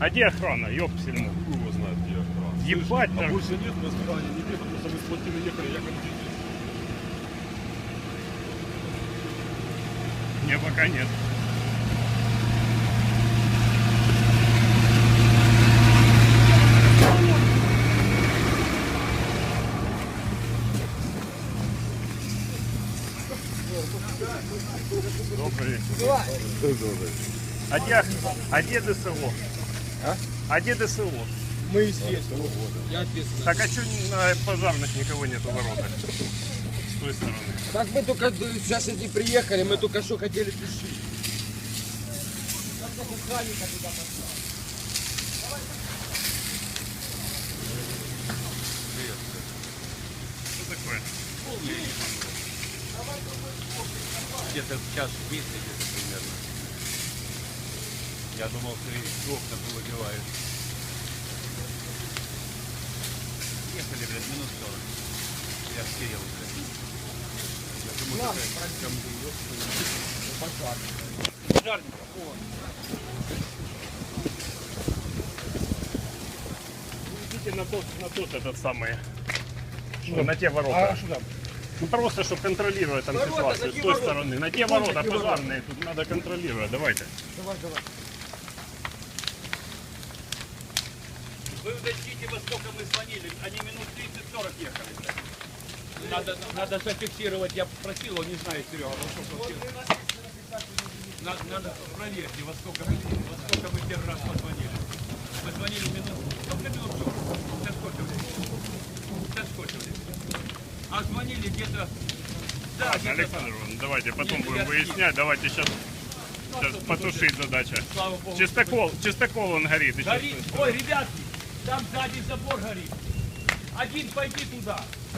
А где охрана? Ёпсельну. Хуй его знает, где охрана. Ебать, А так. больше нет, мы сказали, не нет, потому что мы сплотили, ехали, я как дети. Не, пока нет. Добрый вечер. А где, а где ДСО? А? А где ДСО? Мы здесь. Я ответственный. Так а что на пожарных никого нет у воротах? С той стороны. Так мы только сейчас эти приехали, мы только что хотели пришли. Что такое? Где-то час 30 где-то примерно. Я думал, ты окна повыбиваешь. Ехали, блядь, минут 40. Я стерел, блядь. Я думаю, Идите на тот, на тот этот самый. Ну, на те ворота. Ну просто, чтобы контролировать там Ворота, ситуацию с той ворота? стороны. На те ворота пожарные, тут надо контролировать. Давайте. Давай, давай. Вы уточните, во сколько мы звонили. Они минут 30-40 ехали. Надо, надо зафиксировать, я просил, он не знает, Серега, во сколько он надо, надо проверьте, во сколько, мы, во сколько мы первый раз позвонили. Мы звонили минут, сколько минут 40? Сейчас сколько времени? Сейчас сколько времени? А звонили где-то... Да, Ладно, Александр Иванович, давайте потом Нет, будем я- выяснять. Давайте сейчас, сейчас потушить задача. Слава Богу. Чистокол, чистокол он горит. Горит. Ой, ребятки, там сзади забор горит. Один пойди туда.